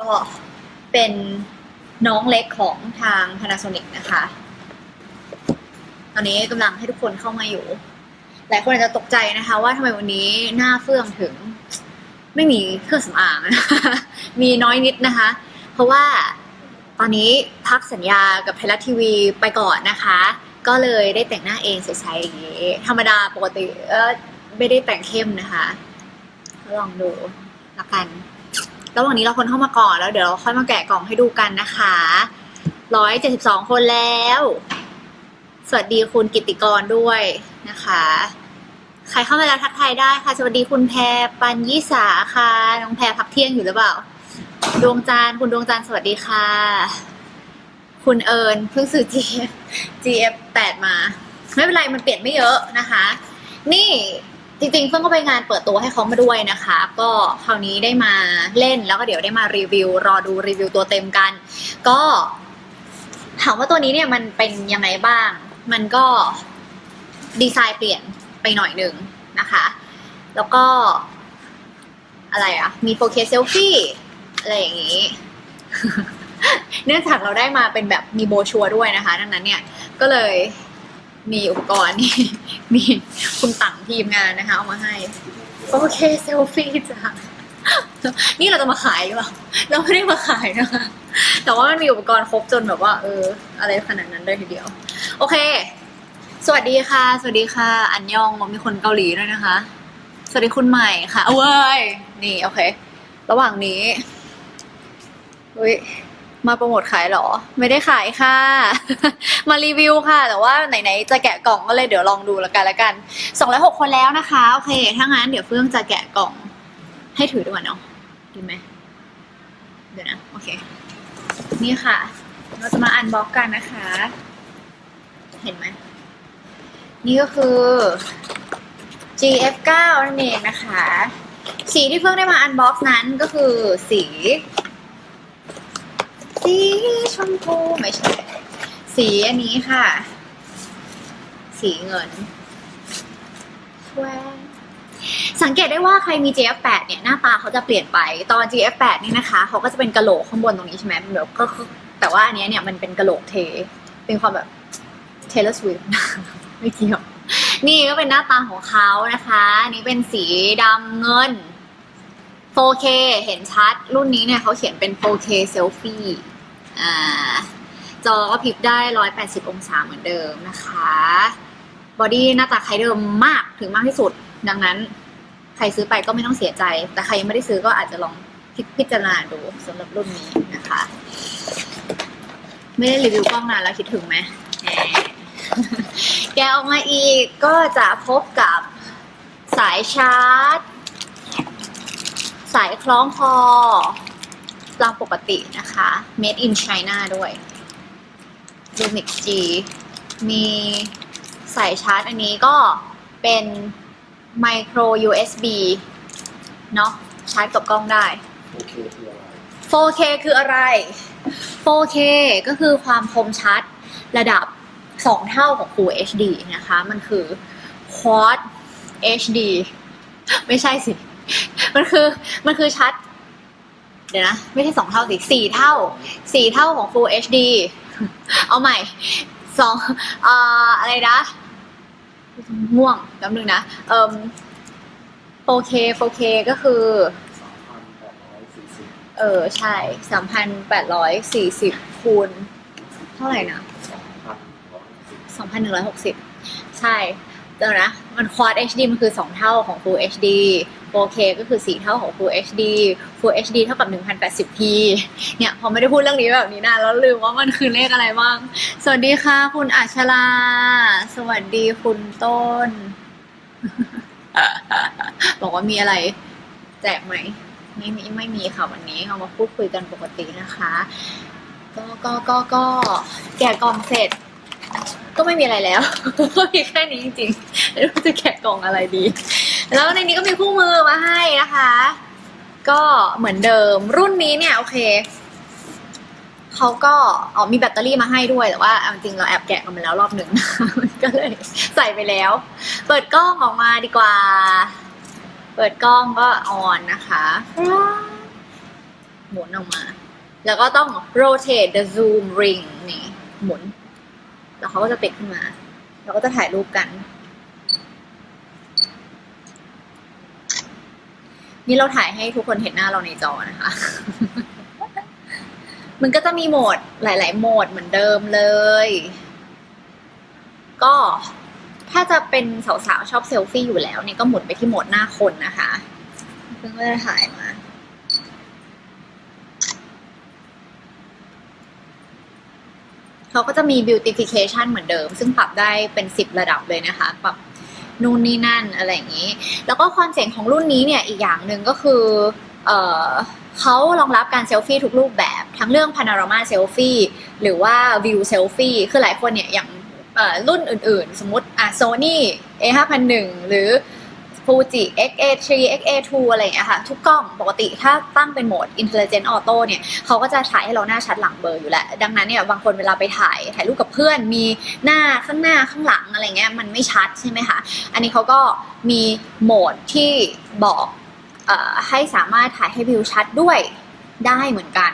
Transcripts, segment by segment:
ก็เป็นน้องเล็กของทาง Panasonic นะคะ ตอนนี้กำลังให้ทุกคนเข้ามาอยู่ หลายคนอาจจะตกใจนะคะ ว่าทำไมวันนี้หน้าเฟื่องถึงไม่มีเครื่องสำอางะะมีน้อยนิดนะคะ เพราะว่าตอนนี้พักสัญญากับไทยรัฐทีวีไปก่อนนะคะ ก็เลยได้แต่งหน้าเองใสๆอย่างนี้ ธรรมดาปกติเออไม่ได้แต่งเข้มนะคะ ลองดูละกัน ระหว่างนี้เราคนเข้ามาก่อนแล้วเดี๋ยวเราค่อยมาแกะกล่องให้ดูกันนะคะร้อยเจ็ดสิบสองคนแล้ว สวัสดีคุณกิติกรด้วยนะคะ ใครเข้ามาแล้วทักทายได้ค่ะ สวัสดีคุณแพรปัญยี่สาค่ะ น้องแพรพักเที่ยงอยู่หรือเปล่า ดวงจันทร์คุณดวงจันทร์สวัสดีค่ะ คุณเอิญเพิ่งซื้อ GF GF 8มา ไม่เป็นไรมันเปลี่ยนไม่เยอะนะคะ นี่ จริงๆเพิ่งก็ไปงานเปิดตัวให้เขามาด้วยนะคะ ก็คราวนี้ได้มาเล่นแล้วก็เดี๋ยวได้มารีวิว รอดูรีวิวตัวเต็มกัน ก็ถามว่าตัวนี้เนี่ยมันเป็นยังไงบ้าง มันก็ดีไซน์เปลี่ยนไปหน่อยหนึ่งนะคะ แล้วก็อะไรอะมี 4K เซลฟี่อะไรอย่างนี้ เนื่องจากเราได้มาเป็นแบบมีโบชัวร์ด้วยนะคะ ดังนั้นเนี่ยก็เลย มีอุปกรณ์นี่มีคุณตังทีมงานนะคะ เอามาให้ โอเคเซลฟี่จ้ะนี่เราจะมาขายหรือเปล่าเราไม่ได้มาขายนะคะ แต่ว่ามันมีอุปกรณ์ครบจนแบบว่า เออ อะไรขนาดนั้นเลยทีเดียว โอเค สวัสดีค่ะ สวัสดีค่ะ อันยองมีคนเกาหลีด้วยนะคะ สวัสดีคุณใหม่ค่ะ เอาเว้ย นี่ โอเค ระหว่างนี้อุ้ย มาโปรโมทขายเหรอ ไม่ได้ขายค่ะ มารีวิวค่ะ แต่ว่าไหนๆจะแกะกล่องก็เลยเดี๋ยวลองดูแล้วกันละกันสองร้อยหกคนแล้วนะคะ โอเค ถ้างั้นเดี๋ยวเฟื่องจะแกะกล่อง ให้ถือดีกว่าเนาะดีไหมเดี๋ยวนะ โอเค นี่ค่ะ เราจะมาอันบ็อกกันนะคะ เห็นไหม นี่ก็คือ GF9 นั่นเองนะคะ สีที่เพิ่งได้มาอันบ็อกซ์นั้นก็คือสี สีชมพูไม่ใช่ สีอันนี้ค่ะ สีเงินแววสังเกตได้ว่าใครมี GF8 เนี่ยหน้าตาเขาจะเปลี่ยนไป ตอน GF8 นี่นะคะเขาก็จะเป็นกะโหลกข้างบนตรงนี้ใช่ไหมมันแบบก็คือแต่ว่าอันเนี้ยเนี่ยมันเป็นกะโหลกเท เป็นความแบบ Taylor Swift ไม่เกี่ยวนี่ก็เป็นหน้าตาของเขานะคะ อันนี้เป็นสีดำเงิน 4K เห็นชัด รุ่นนี้เนี่ยเขาเขียนเป็น 4K Selfie อ่าจอก็พริบได้ 180 องศาเหมือนเดิมนะคะ บอดี้หน้าตาคล้ายเดิมมากถึงมากที่สุด ดังนั้น ใครซื้อไปก็ไม่ต้องเสียใจ แต่ใครยังไม่ได้ซื้อก็อาจจะลองพิพจารณาดูสำหรับรุ่นนี้นะคะ ไม่ได้รีวิวกล้องนานแล้วคิดถึงไหม แกออกมาอีกก็จะพบกับสายชาร์จ สายคล้องคอตามปกตินะคะ made in China ด้วย Lumix G มีสายชาร์จอันนี้ก็เป็น micro USB เนาะชาร์จกับกล้องได้โอเคคืออะไร 4K คืออะไร 4K ก็คือความคมชัดระดับ 2 เท่าของ Full HD นะคะ มันคือ Quad HD ไม่ใช่สิ มันคือมันคือชัด เดี๋ยวนะ ไม่ใช่สองเท่าสิสี่เท่าสี่เท่าของ Full HD เอาใหม่สองอ่าอะไรนะม่วงแป๊บนึงนะเอ่ม 4K 4K ก็คือ3,840เออ ใช่สามพันแปดร้อยสี่สิบคูณ เท่าไหร่นะ2,140สองพันหนึ่งร้อยหกสิบใช่เดี๋ยวนะ มัน Quad HD มันคือ2เท่าของ Full HD 4K ก็คือ 4 เท่าของ Full HD Full HD เท่ากับ 1080p เนี่ย พอไม่ได้พูดเรื่องนี้แบบนี้นานแล้วลืมว่ามันคือเลขอะไรบ้าง สวัสดีค่ะ คุณอัชรา สวัสดีคุณต้น บอกว่ามีอะไร แจกไหม ไม่มีไม่มีค่ะวันนี้เอามาพูดคุยกันปกตินะคะ ก็ก็ก็ก็แกะกล่องเสร็จ ก็ไม่มีอะไรแล้ว ก็มีแค่นี้จริงๆไม่รู้จะแกะกล่องอะไรดี แล้วในนี้ก็มีคู่มือมาให้นะคะ ก็เหมือนเดิมรุ่นนี้เนี่ยโอเคเขาก็อ๋อมีแบตเตอรี่มาให้ด้วยแต่ว่าจริงเราแอบแกะกันมาแล้วรอบหนึ่งก็เลยใส่ไปแล้ว เปิดกล้องออกมาดีกว่า เปิดกล้องก็ออนนะคะหมุนออกมา แล้วก็ต้อง rotate the zoom ring นี่หมุน แล้วเขาก็จะติดขึ้นมาเราก็จะถ่ายรูปกัน นี่เราถ่ายให้ทุกคนเห็นหน้าเราในจอนะคะ มันก็จะมีโหมดหลาย ๆ โหมดเหมือนเดิมเลย ก็ถ้าจะเป็นสาวๆชอบเซลฟี่อยู่แล้วเนี่ยก็หมุนไปที่โหมดหน้าคนนะคะ เพิ่งก็จะถ่ายมา เขาก็จะมี beautification เหมือนเดิม ซึ่งปรับได้เป็น 10 ระดับเลยนะคะ ปรับนู่นนี่นั่นอะไรอย่างนี้ แล้วก็ความเจ๋งของรุ่นนี้เนี่ยอีกอย่างหนึ่งก็คือเออเขารองรับการเซลฟี่ทุกรูปแบบ ทั้งเรื่อง panorama selfie หรือว่า view selfie คือหลายคนเนี่ยอย่างรุ่นอื่นๆ สมมติอะ Sony A5001 หรือ Fuji XA3 XA2 อะไรอย่างเงี้ยค่ะ ทุกกล้องปกติถ้าตั้งเป็นโหมด Intelligent Auto เนี่ยเขาก็จะถ่ายให้เราหน้าชัดหลังเบลอร์อยู่แล้วดังนั้นเนี่ยบางคนเวลาไปถ่ายถ่ายรูปกับเพื่อน มีหน้าข้างหน้าข้างหลังอะไรเงี้ยมันไม่ชัดใช่ไหมคะอันนี้เขาก็มีโหมดที่บอกออให้สามารถถ่ายให้วิวชัดด้วยได้เหมือนกัน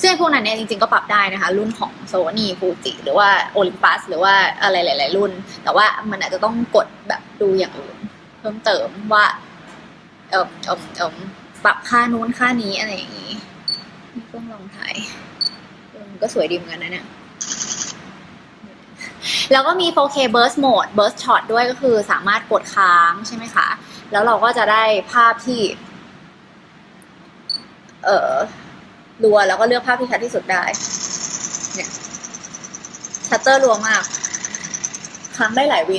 ซึ่งไอ้พวกนั้นเนี่ยจริงๆก็ปรับได้นะคะ รุ่นของโซนี่ฟูจิหรือว่าโอลิมปัสหรือว่าอะไรหลาย ๆ รุ่น แต่ว่ามันอาจจะต้องกดแบบดูอย่างอื่น พิ่มเติมว่าเออเออเออปรับค่านู้นค่านี้อะไรอย่างนี้นี่เพิ่งลองถ่ายมันก็สวยดีเหมือนกันนะเนี่ยแล้วก็มี 4K burst mode burst shot ด้วยก็คือสามารถกดค้างใช่ไหมคะ แล้วเราก็จะได้ภาพที่ เออรัวแล้วก็เลือกภาพที่ชัดที่สุดได้ เนี่ยชัตเตอร์รัวมากครั้งได้หลายวิ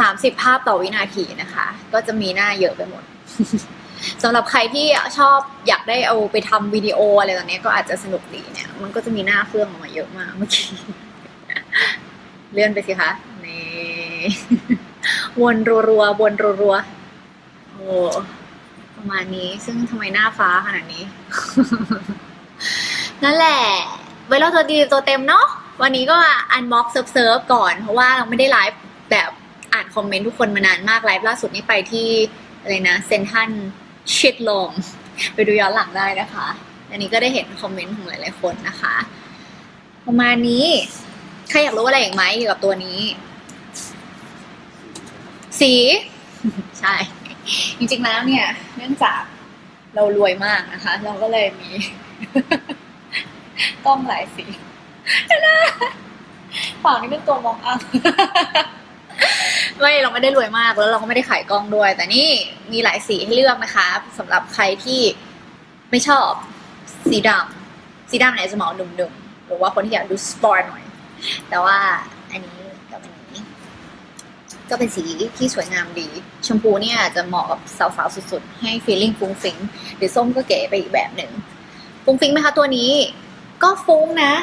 สามสิบภาพต่อวินาทีนะคะ ก็จะมีหน้าเยอะไปหมดสำหรับใครที่ชอบอยากได้เอาไปทำวิดีโออะไรตอนนี้ก็อาจจะสนุกดีเนี่ย มันก็จะมีหน้าเครื่องออกมาเยอะมากเมื่อกี้เลื่อนไปสิคะนี่วนรัวๆวนรัวๆโอ้ประมาณนี้ ซึ่งทำไมหน้าฟ้าขนาดนี้ นั่นแหละไว้เราตัวดีตัวเต็มเนาะวันนี้ก็อันบ็อกเซิร์ฟก่อน เพราะว่าเราไม่ได้ไลฟ์แบบ อ่านคอมเมนต์ทุกคนมานานมากไลฟ์ล่าสุดนี่ไปที่อะไรนะเซนทันชิดลมไปดูย้อนหลังได้นะคะ อันนี้ก็ได้เห็นคอมเมนต์ของหลายๆคนนะคะ ประมาณนี้ใครอยากรู้อะไรอีกไหมเกี่ยวกับตัวนี้ สี ใช่ จริงๆแล้วเนี่ย เนื่องจากเรารวยมากนะคะ เราก็เลยมีกล้องหลายสีนะฝั่งนี้เป็นตัวมองอัพ ไม่เราไม่ได้รวยมากแล้วเราก็ไม่ได้ขายกล้องด้วย แต่นี่มีหลายสีให้เลือกนะคะสำหรับใครที่ไม่ชอบสีดำสีดำเนี่ยจะเหมาะหนุ่มๆหรือว่าคนที่อยากดูสปอร์ตหน่อย แต่ว่าอันนี้กับอันนี้ ก็เป็นสีที่สวยงามดี ชมพูเนี่ยจะเหมาะกับสาวๆสุดๆ ให้ฟีลลิ่งฟุ้งฟิ้งหรือส้มก็เก๋ไปอีกแบบหนึ่งฟุ้งฟิ้งไหมคะตัวนี้ ก็ฟุ้งนะ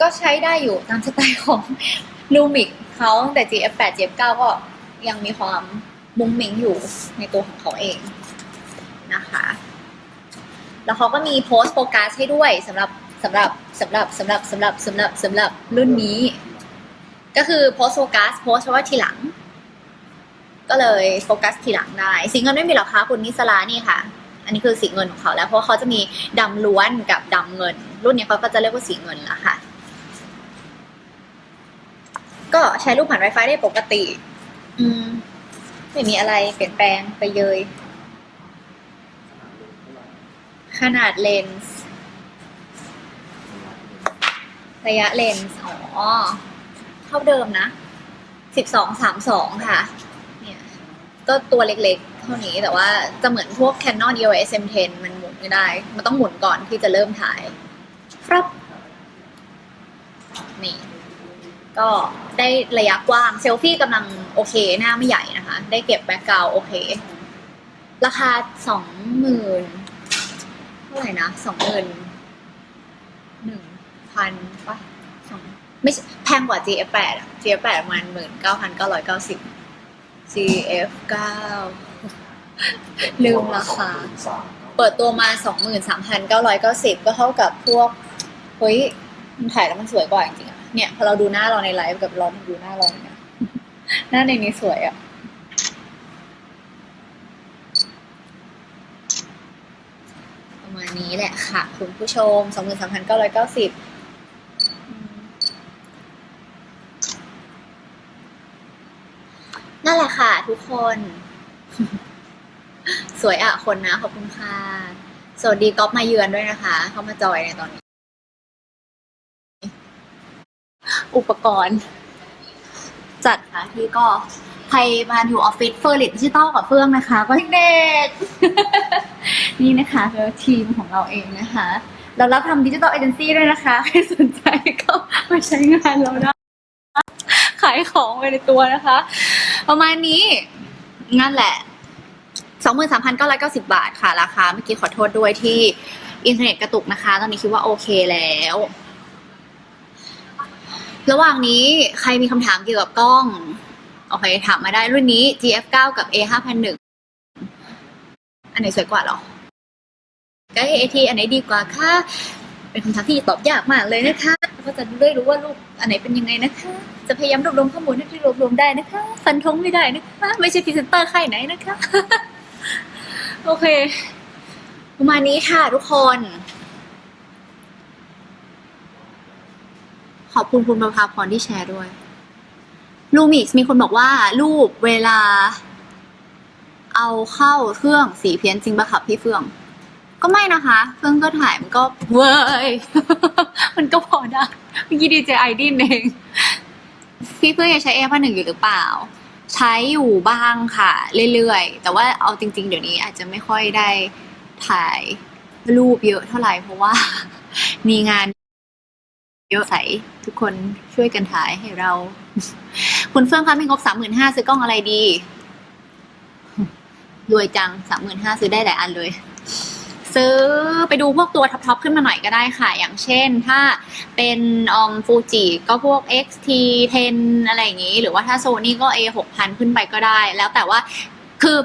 ก็ใช้ได้อยู่ตามสไตล์ของลูมิก เขาแต่ GF8 GF9 ก็ยังมีความมุ้งมิ้งอยู่ในตัวของเขาเองนะคะ แล้วเขาก็มีโพสต์โฟกัสให้ด้วยสำหรับสำหรับสำหรับสำหรับสำหรับสำหรับสำหรับรุ่นนี้ ก็คือโพสต์โฟกัสโพสต์เพราะว่าทีหลัง ก็เลยโฟกัสทีหลังได้ สีเงินไม่มีหรอคะคุณนิสลานี่ค่ะ อันนี้คือสีเงินของเขาแล้วเพราะเขาจะมีดำล้วนกับดำเงิน รุ่นนี้เขาก็จะเรียกว่าสีเงินละค่ะ ก็ใช้รูปผ่าน Wi-Fi ได้ปกติ อืม ไม่มีอะไรเปลี่ยนแปลงไปเลยขนาดเลนส์ ระยะเลนส์ อ๋อ เท่าเดิมนะสิบสองสามสองค่ะ เนี่ย ก็ตัวเล็กๆ เท่านี้แต่ว่าจะเหมือนพวก Canon EOS M10 มันหมุนไม่ได้ มันต้องหมุนก่อนที่จะเริ่มถ่าย ครับ นี่ ก็ได้ระยะกว้างเซลฟี่กำลังโอเคหน้าไม่ใหญ่นะคะ ได้เก็บแบ็กกราวโอเค ราคาสองหมื่นเท่าไหร่นะสองหมื่นหนึ่งพันปะสองไม่แพงกว่า GF8 อะ GF8 ประมาณหมื่นเก้าพันเก้าร้อยเก้าสิบ GF9 ลืมราคา เปิดตัวมาสองหมื่นสามพันเก้าร้อยเก้าสิบก็เท่ากับพวก เฮ้ยมันถ่ายแล้วมันสวยกว่าจริงๆ เนี่ยพอเราดูหน้าเราในไลฟ์กับเราดูหน้าเราเนี่ยหน้าในนี้สวยอะมาณนี้แหละค่ะ คุณผู้ชมสองหมื่นสามพันเก้าร้อยเก้าสิบนั่นแหละค่ะ ทุกคน สวยอะคนนะ ขอบคุณค่ะ สวัสดีก๊อฟมาเยือนด้วยนะคะ เข้ามาจอยในตอนนี้ อุปกรณ์ จัดค่ะที่ก็ใครมาอยู่ออฟฟิศเฟอร์ลิตดิจิตอลกับเฟื่องนะคะ ก็เด็กนี่นะคะคือทีมของเราเองนะคะ เรารับทำดิจิตอลเอเจนซี่ด้วยนะคะ ใครสนใจก็มาใช้งานเราได้ขายของไปในตัวนะคะ ประมาณนี้นั่นแหละ23,990 บาทค่ะ ราคาเมื่อกี้ขอโทษด้วยที่อินเทอร์เน็ตกระตุกนะคะ ตอนนี้คิดว่าโอเคแล้ว ระหว่างนี้ใครมีคำถามเกี่ยวกับกล้องโอเคถามมาได้รุ่นนี้ GF9 กับ A5001 อันไหนสวยกว่าหรอก็ AT อันไหนดีกว่าคะเป็นคำถามที่ตอบยากมากเลยนะคะก็จะได้รู้ว่ารูปอันไหนเป็นยังไงนะคะ จะพยายามรวบรวมข้อมูลให้ที่รวบรวมได้นะคะ ฟันธงไม่ได้นะคะ ไม่ใช่พรีเซนเตอร์ค่ายไหนนะคะ โอเค ประมาณนี้ค่ะทุกคน ขอบคุณคุณประภาพรที่แชร์ด้วยลูมิกมีคนบอกว่า รูปเวลา เอาเข้าเครื่องสีเพี้ยนจริงปะครับพี่เฟื่อง ก็ไม่นะคะ เฟื่องก็ถ่ายมันก็เว้ย มันก็พอได้เมื่อกี้ดีเจไอดินเอง พี่เฟื่องยังใช้เอฟหนึ่งอยู่หรือเปล่า ใช้อยู่บ้างค่ะ เรื่อยๆ แต่ว่าเอาจริง ๆ เดี๋ยวนี้อาจจะไม่ค่อยได้ถ่ายรูปเยอะเท่าไหร่เพราะว่า มีงาน เยอะใสทุกคนช่วยกันถ่ายให้เรา คุณเฟื่องคะมีงบสามหมื่นห้าซื้อกล้องอะไรดี รวยจังสามหมื่นห้าซื้อได้หลายอันเลย ซื้อไปดูพวกตัวท็อปๆขึ้นมาหน่อยก็ได้ค่ะ อย่างเช่นถ้าเป็นออมฟูจิก็พวก XT 10 อะไรอย่างนี้ หรือว่าถ้าโซนี่ก็ A 6 0 0 ขึ้นไปก็ได้ แล้วแต่ว่าคือ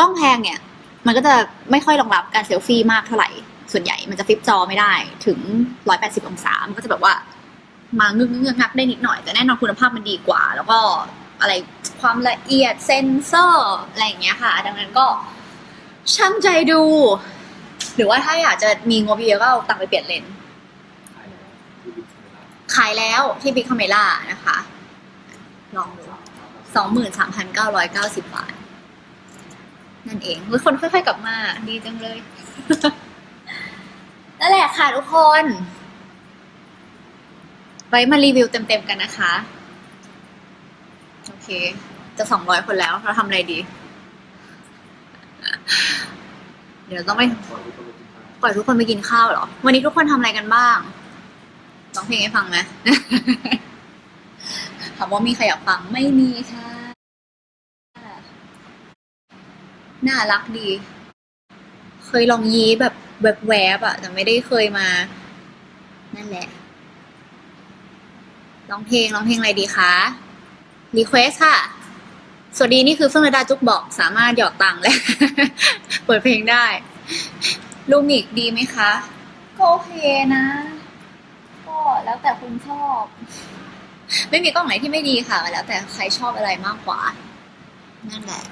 กล้องแพงเนี่ย มันก็จะไม่ค่อยรองรับการเซลฟี่มากเท่าไหร่ ส่วนใหญ่มันจะฟลิปจอไม่ได้ถึง 180 องศา มันก็จะแบบว่า มาเงึกงึกงักได้นิดหน่อย แต่แน่นอนคุณภาพมันดีกว่า แล้วก็อะไรความละเอียดเซนเซอร์อะไรอย่างเงี้ยค่ะ ดังนั้นก็ช่างใจดู หรือว่าถ้าอยากจะมีงบเยอะก็เอาตังค์ไปเปลี่ยนเลนส์ขายแล้วที่บิ๊กคาเมล่าขายแล้วที่บิ๊กคานะคะ ลองดูสองหมื่นสามพันเก้าร้อยเก้าสิบบาท นั่นเองคนค่อยๆกลับมา ดีจังเลย นั่นแหละค่ะทุกคน ไว้มารีวิวเต็มๆกันนะคะ โอเค จะสองร้อยคนแล้ว เราทำอะไรดี เดี๋ยวต้องไปปกินข้าวปล่อยทุกคนไปกินข้าวเหรอ วันนี้ทุกคนทำอะไรกันบ้างร้องเพลงให้ฟังไหมถามว่ามีใครอยากฟังไม่มีค่ะ น่ารักดี เคยลองยี้แบบ แวบๆอะแต่ไม่ได้เคยมา นั่นแหละร้องเพลงร้องเพลงอะไรดีคะรีเควสค่ะ สวัสดีนี่คือเฟื่องระดาจุกบอกสามารถหยอดตังค์และเปิดเพลงได้ ลูมิกดีไหมคะ ก็โอเคนะ ก็แล้วแต่คุณชอบ ไม่มีกล้องไหนที่ไม่ดีค่ะ แล้วแต่ใครชอบอะไรมากกว่า นั่นแหละ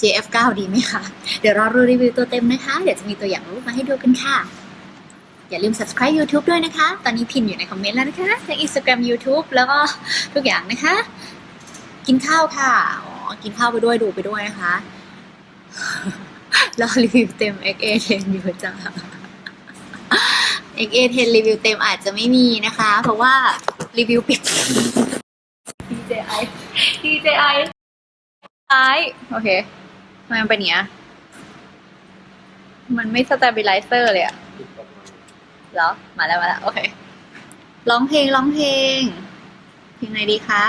JF9 ดีไหมคะ เดี๋ยวรอรูรีวิวตัวเต็มนะคะ เดี๋ยวจะมีตัวอย่างรูปมาให้ดูกันค่ะ อย่าลืม subscribe YouTube ด้วยนะคะ ตอนนี้พิมพ์อยู่ในคอมเมนต์แล้วนะคะทั้ง Instagram YouTube แล้วก็ทุกอย่างนะคะ กินข้าวค่ะ อ๋อ กินข้าวไปด้วยดูไปด้วยนะคะรอรีวิวเต็ม XA10 อยู่จ้า XA10 รีวิวเต็มอาจจะไม่มีนะคะ เพราะว่ารีวิวปิด DJI DJI ท้ายโอเค มมันเป็นอย่างเงี้ย มันไม่สเตเบลไลเซอร์เลยอะติดกับมันเหรอ มาแล้วมาแล้ว โอเค ร้องเพลงร้องเพลง เพลงไหนดีคะ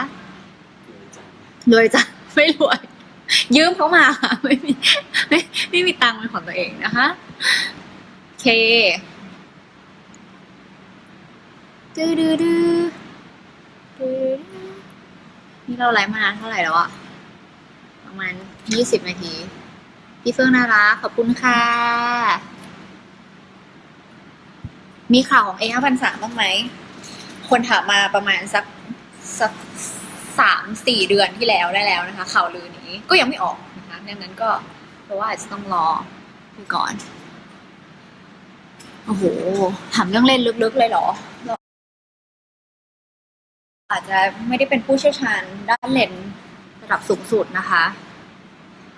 รวยจ้ะ ไม่รวย ยืมเขามาค่ะไม่มีไม่ไม่มีตังค์เป็นของตัวเองนะคะเคดูดูดูดูดูนี่เราไลฟ์มานานเท่าไหร่แล้วอะ ประมาณยี่สิบนาที พี่เฟื่องน่ารักขอบคุณค่ะ มีข่าวของเอห้าพันสามบ้างไหม คนถามมาประมาณสักสักสามสี่เดือนที่แล้วได้แล้วนะคะ ข่าวลือนี้ก็ยังไม่ออกนะคะดังนั้นก็เพราะว่าอาจจะต้องรอดูก่อน โอ้โหถามเรื่องเล่นลึกๆเลยเหรอ อาจจะไม่ได้เป็นผู้เชี่ยวชาญด้านเลน ระดับสูงสุดนะคะ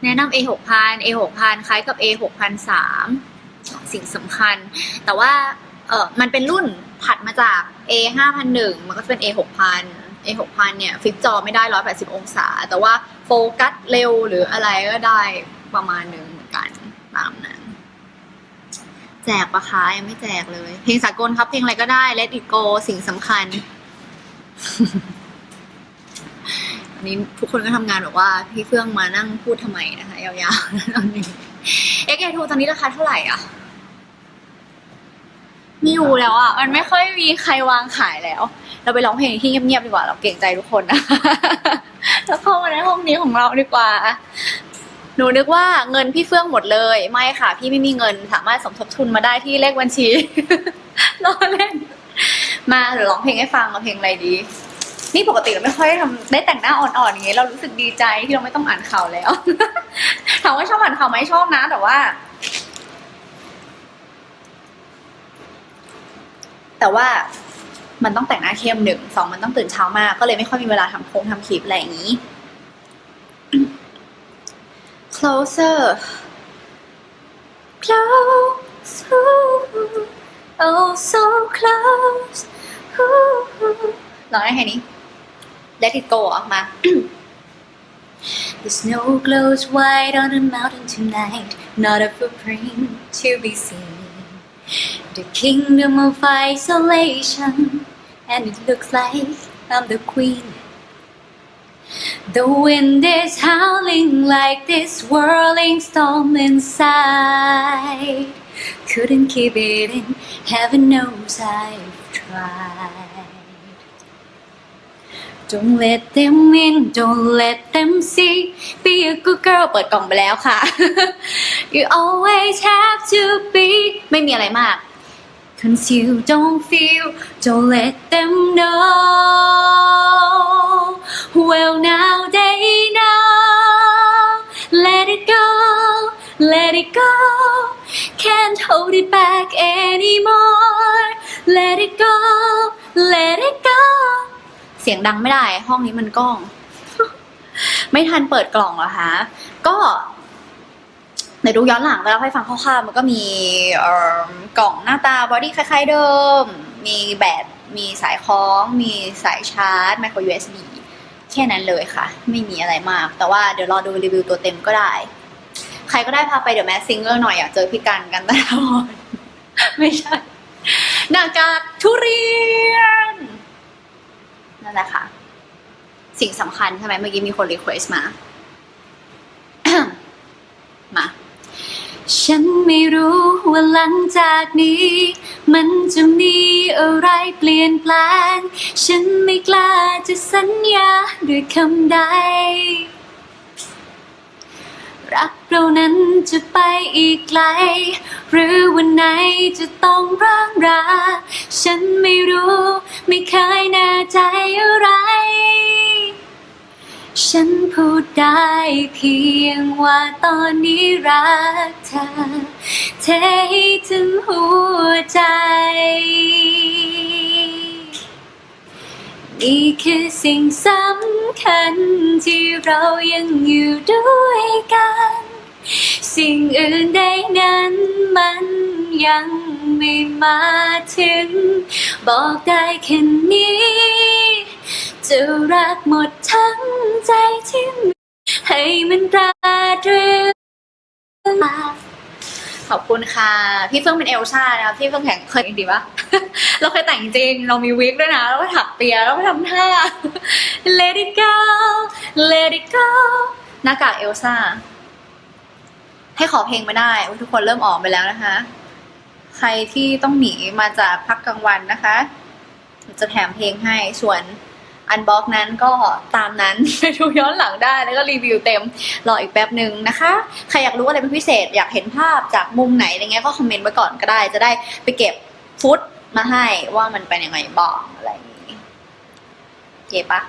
แนะนำ A 6 0 0 A 6 0 0คล้ายกับ A 6 0 0สิ่งสำคัญ แต่ว่าเออมันเป็นรุ่นถัดมาจาก A 5 0 0มันก็จะเป็น A 6 0 0 A 6 0 0เนี่ยฟิกจอไม่ได้ 180 องศา แต่ว่าโฟกัสเร็วหรืออะไรก็ได้ประมาณหนึ่งเหมือนกันตามนั้น แจกปะคะยังไม่แจกเลย เพลงสากลครับเพลงอะไรก็ได้ Let it go สิ่งสำคัญ นนี้ทุกคนก็ทำงานแบบว่าพี่เฟื่องมานั่งพูดทำไมนะคะยาวๆตอนนี้ XA2 ตอนนี้ราคาเท่าไหร่อะไม่รู้แล้วอะมันไม่ค่อยมีใครวางขายแล้ว เราไปร้องเพลงที่เงียบๆดีกว่า เราเกรงใจทุกคนนะแล้วเข้ามาในห้องนี้ของเราดีกว่า หนูนึกว่าเงินพี่เฟื่องหมดเลย ไม่ค่ะ พี่ไม่มีเงินสามารถสมทบทุนมาได้ที่เลขบัญชีรอเล่น มาเดี๋ยวร้องเพลงให้ฟังเอาเพลงอะไรดี นี่ปกติเราไม่ค่อยทำได้แต่งหน้าอ่อนๆอย่างเงี้ยเรารู้สึกดีใจที่เราไม่ต้องอ่านข่าวแล้ว ถามว่าชอบอ่านข่าวไหมชอบนะ แต่ว่า แต่ว่ามันต้องแต่งหน้าเข้มหนึ่งสองมันต้องตื่นเช้ามาก ก็เลยไม่ค่อยมีเวลาทำโค้งทำคลิปอะไรอย่างนี้ closer close oh so close ร้องได้แค่นี้ let it go ออกมา The snow glows white on the mountain tonight, not a footprint to be seen. The kingdom of isolation, and it looks like I'm the queen. The wind is howling like this whirling storm inside. Couldn't keep it in, heaven knows I've tried. Don't let them in, don't let them see. Be a good girl เปิดกล่องไปแล้วค่ะ You always have to be ไม่มีอะไรมาก Cause you don't feel, don't let them know. Well, now they know. Let it go, let it go. Can't hold it back anymore. Let it go, let it go. เสียงดังไม่ได้ ห้องนี้มันกล้อง ไม่ทันเปิดกล่องเหรอคะก็ในดูย้อนหลังแล้วให้ฟังคร่าวๆมันก็มีกล่องหน้าตาบอดี้คล้ายๆเดิม มีแบตมีสายคล้อง มีสายชาร์จไมโคร USB แค่นั้นเลยค่ะ ไม่มีอะไรมาก แต่ว่าเดี๋ยวรอดูรีวิวตัวเต็มก็ได้ ใครก็ได้พาไปเดี๋ยวแมสซิงเกอร์หน่อยอยากเจอพี่กันกันตลอดไม่ใช่หน้ากากทุเรียน นั่นแหละค่ะ สิ่งสำคัญใช่ไหมเมื่อกี้มีคนรีเควสมา มา ฉันไม่รู้ว่าหลังจากนี้ มันจะมีอะไรเปลี่ยนแปลง ฉันไม่กล้าจะสัญญาด้วยคำใด รักเรานั้นจะไปอีกไกล หรือวันไหนจะต้องร้างรา ฉันไม่รู้ ไม่เคยแน่ใจอะไร ฉันพูดได้เพียงว่าตอนนี้รักเธอเทให้ถึงหัวใจ นี่คือสิ่งสำคัญที่เรายังอยู่ด้วยกัน สิ่งอื่นใดนั้นมันยังไม่มาถึง บอกได้แค่นี้ จะรักหมดทั้งใจที่มีให้มันราดเรื่อง ขอบคุณค่ะ พี่เฟื่องเป็นเอลซ่านะครับพี่เฟื่องแข่งเคยดีปะเราเคยแต่งจริง เรามีวิกด้วยนะ แล้วก็ถักเปียแล้วก็ทำท่า Let it go Let it go หน้ากากเอลซ่า ให้ขอเพลงไม่ได้ ทุกคนเริ่มออกไปแล้วนะคะ ใครที่ต้องหนีมาจากพักกลางวันนะคะ จะแถมเพลงให้ส่วน อันบ็อกนั้นก็ตามนั้นไปดูย้อนหลังได้แล้วก็รีวิวเต็มรออีกแป๊บหนึ่งนะคะ ใครอยากรู้อะไรเป็นพิเศษ อยากเห็นภาพจากมุมไหนอะไรเงี้ยก็คอมเมนต์ไว้ก่อนก็ได้ จะได้ไปเก็บฟุตมาให้ว่ามันเป็นยังไงบ้างอะไรอย่างนี้โอเคปะ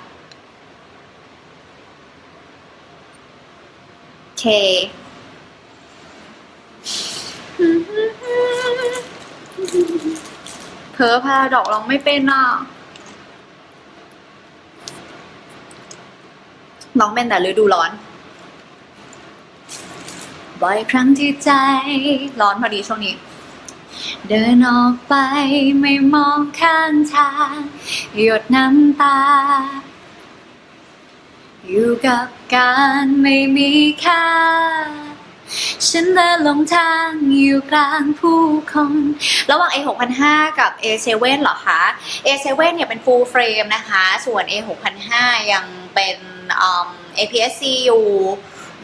โอเค Mm-hmm. ธอพาดอกร้องไม่เป็นอะ ร้องเป็นแต่ฤดูร้อน บ่อยครั้งที่ใจ ร้อนพอดีช่วงนี้ เดินออกไปไม่มองข้างทาง หยดน้ำตา อยู่กับการไม่มีค่าฉันเดินลงทางอยู่กลางผู้คน ระหว่าง A 6 0 0กับ A 7 เหรอคะ A 7 เนี่ยเป็น full frame นะคะ ส่วน A 6 0 0ยังเป็น APS-C อยู่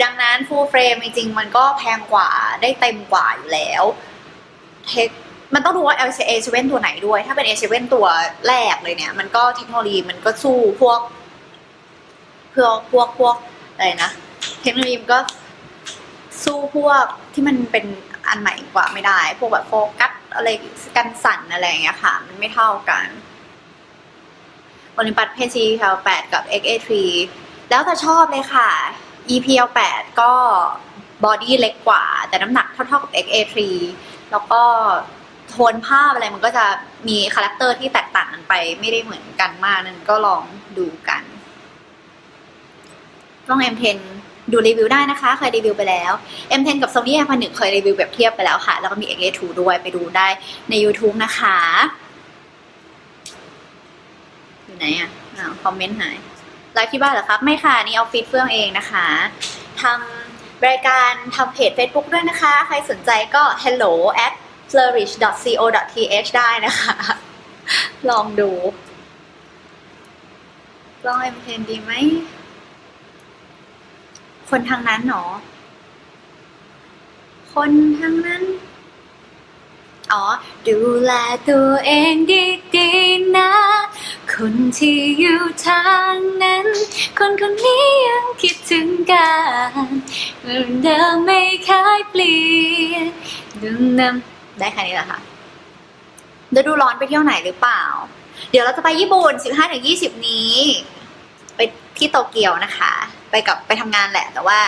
ดังนั้น full frame จริงๆ มันก็แพงกว่าได้เต็มกว่าอยู่แล้วเทคมันต้องดูว่า l a 7ตัวไหนด้วย ถ้าเป็น A 7ตัวแรกเลยเนี่ย มันก็เทคโนโลยีมันก็สู้พวกเพื่อพวกพวกอะไรนะ เทคโนโลยีมันก็สู้พวกที่มันเป็นอันใหม่กว่าไม่ได้ พวกแบบโฟกัสอะไรกันสั่นอะไรอย่างเงี้ยค่ะ มันไม่เท่ากันโอลิมปัสเพซีแถว8กับ XA3 แล้วแต่ชอบเลยค่ะ EPL 8ก็บอดี้เล็กกว่า แต่น้ำหนักเท่าๆกับ XA3 แล้วก็โทนภาพอะไรมันก็จะมีคาแรคเตอร์ที่แตกต่างกันไปไม่ได้เหมือนกันมากนั่นก็ลองดูกันกล้อง M10 ดูรีวิวได้นะคะ เคยรีวิวไปแล้ว M10 กับ Sony A 1 เคยรีวิวแบบเทียบไปแล้วค่ะ แล้วก็มี XA2 ด้วยไปดูได้ใน YouTube นะคะ อยู่ไหนอะอคอมเมนต์หาย ไลฟ์ที่บ้านเหรอครับ ไม่ค่ะ นี่ออฟฟิศเฟื่องเองนะคะทำรายการทำเพจ Facebook ด้วยนะคะ ใครสนใจก็ hello at flourish co th ได้นะคะ ลองดูลอง M10 ดีไหม คนทางนั้นหนอ คนทางนั้น อ๋อ ดูแลตัวเองดีๆนะ คนที่อยู่ทางนั้น คนคนนี้ยังคิดถึงกันเหมือนเดิมไม่เคยเปลี่ยนดึงนำได้แค่นี้แหละค่ะฤดูร้อนไปเที่ยวไหนหรือเปล่า เดี๋ยวเราจะไปญี่ปุ่น 15-20 นี้ ไปที่โตเกียวนะคะ ไปกับไปทำงานแหละ แต่ว่า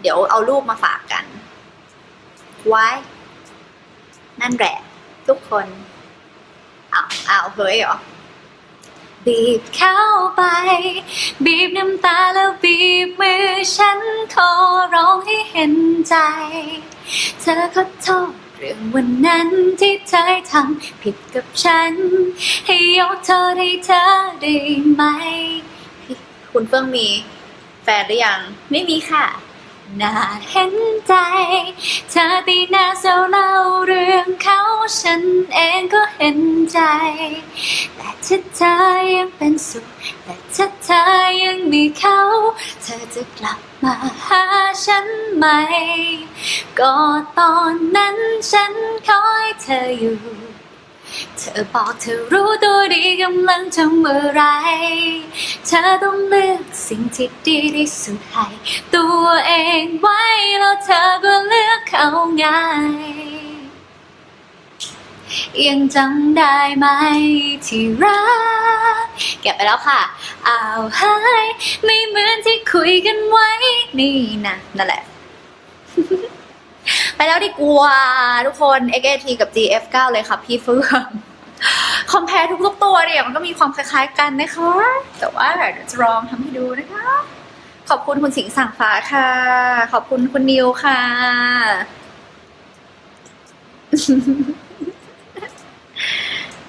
เดี๋ยวเอารูปมาฝากกัน ไว้ นั่นแหละ ทุกคนอ้าวอ้าวเฮ้ยเหรอ บีบเข้าไป บีบน้ำตาแล้วบีบมือฉันขอร้องให้เห็นใจ เธอขอโทษเรื่องวันนั้นที่เธอทำผิดกับฉัน ให้ยกโทษให้เธอได้ไหม คุณเฟื่องมีแฟนหรือยัง ไม่มีค่ะ น่าเห็นใจ เธอตีหน้าเศร้าเล่าเรื่องเขาฉันเองก็เห็นใจ แต่ถ้าเธอยังเป็นสุข แต่ถ้าเธอยังมีเขา เธอจะกลับมาหาฉันไหม ก็ตอนนั้นฉันคอยเธออยู่ เธอบอกเธอรู้ตัวดีกำลังทำอะไร เธอต้องเลือกสิ่งที่ดีที่สุดให้ตัวเองไว้แล้วเธอก็เลือกเขาไงยยังจำได้ไหมที่รักเก็บไปแล้วค่ะอ้าวหายไม่เหมือนที่คุยกันไว้ นี่นะนั่นแหละ ไปแล้วดีกว่า ทุกคน XAT กับ GF9 เลยค่ะพี่เฟื่อง คอมเพลทุกๆตัวเนี่ยมันก็มีความคล้ายๆกันนะคะ แต่ว่าเดี๋ยวจะลองทำให้ดูนะคะ ขอบคุณคุณสิงห์สั่งฟ้าค่ะ ขอบคุณคุณนิวค่ะ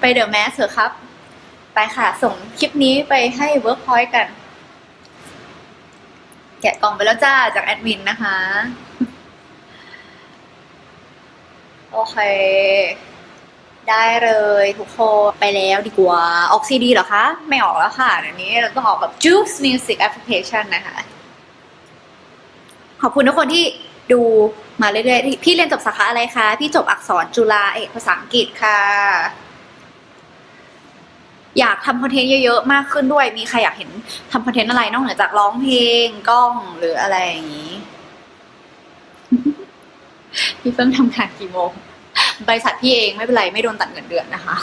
ไปเดอะแมสเถอะครับ ไปค่ะ ส่งคลิปนี้ไปให้เวิร์กพอยต์กัน แกะกล่องไปแล้วจ้าจากแอดมินนะคะ โอเค ได้เลยทุกคนไปแล้วดีกว่า ออกซีดีเหรอคะ ไม่ออกแล้วค่ะเดี๋ยวนี้เราต้องออกแบบ Juice Music Application นะคะ ขอบคุณทุกคนที่ดูมาเรื่อยๆ พี่เรียนจบสาขาอะไรคะ พี่จบอักษรจุฬาเอกภาษาอังกฤษค่ะ อยากทำคอนเทนต์เยอะๆ มากขึ้นด้วย มีใครอยากเห็นทำคอนเทนต์อะไรนอกเหนือจากร้องเพลงกล้องหรืออะไรอย่างนี้ พี่เพิ่งทำงานกี่โมง บริษัทพี่เองไม่เป็นไรไม่โดนตัดเงินเดือนนะคะ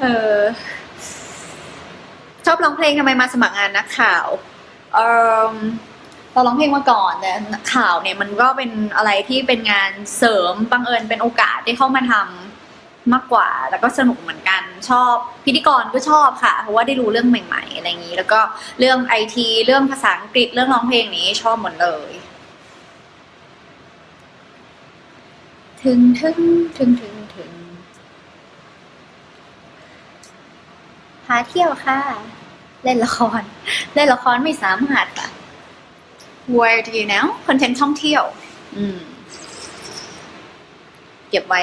เออชอบร้องเพลงทำไมมาสมัครงานนักข่าวเออเราร้องเพลงมาก่อนแต่ข่าวเนี่ยมันก็เป็นอะไรที่เป็นงานเสริมบังเอิญเป็นโอกาสได้เข้ามาทมากกว่า แล้วก็สนุกเหมือนกันชอบพิธีกรก็ชอบค่ะ เพราะว่าได้รู้เรื่องใหม่ ๆ อะไรอย่างนี้ แล้วก็เรื่องไอทีเรื่องภาษาอังกฤษเรื่องร้องเพลงนี้ชอบหมดเลย ถึงถึงถึงถึงถึงพาเที่ยวค่ะ เล่นละคร เล่นละครไม่สามารถค่ะ Where do you know คอนเทนต์ท่องเที่ยว อืม เก็บไว้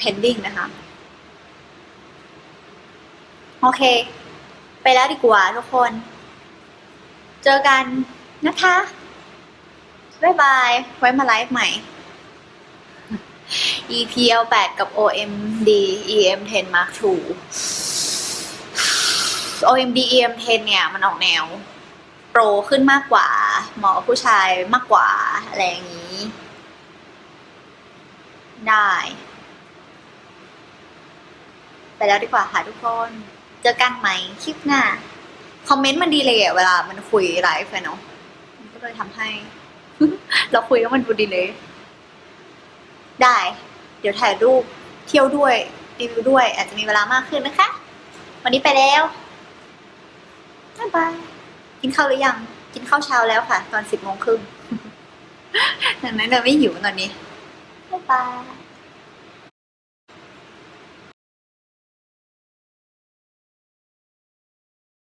pending นะคะ โอเค ไปแล้วดีกว่าทุกคน เจอกันนะคะ บ๊ายบาย ไว้มาไลฟ์ใหม่ EPL 8กับ OMD EM10 Mark II OMD EM10 เนี่ย มันออกแนว โปรขึ้นมากกว่า หมอผู้ชายมากกว่า อะไรอย่างนี้ ได้ ไปแล้วดีกว่าค่ะทุกคน เจอกันไหมคลิปหน้า คอมเมนต์มันดีเลยอะเวลามันคุยไลฟ์เนาะมันก็เลยทำให้ เราคุยแล้วมันดูดีเลย ได้ เดี๋ยวถ่ายรูปเที่ยวด้วยรีวิวด้วย อาจจะมีเวลามากขึ้นนะคะ วันนี้ไปแล้วบ๊ายบายกินข้าวหรือยัง กินข้าวเช้าแล้วค่ะ ตอนสิบโมงครึ่งดังนั้นเลยไม่หิวตอนนี้บ๊ายบาย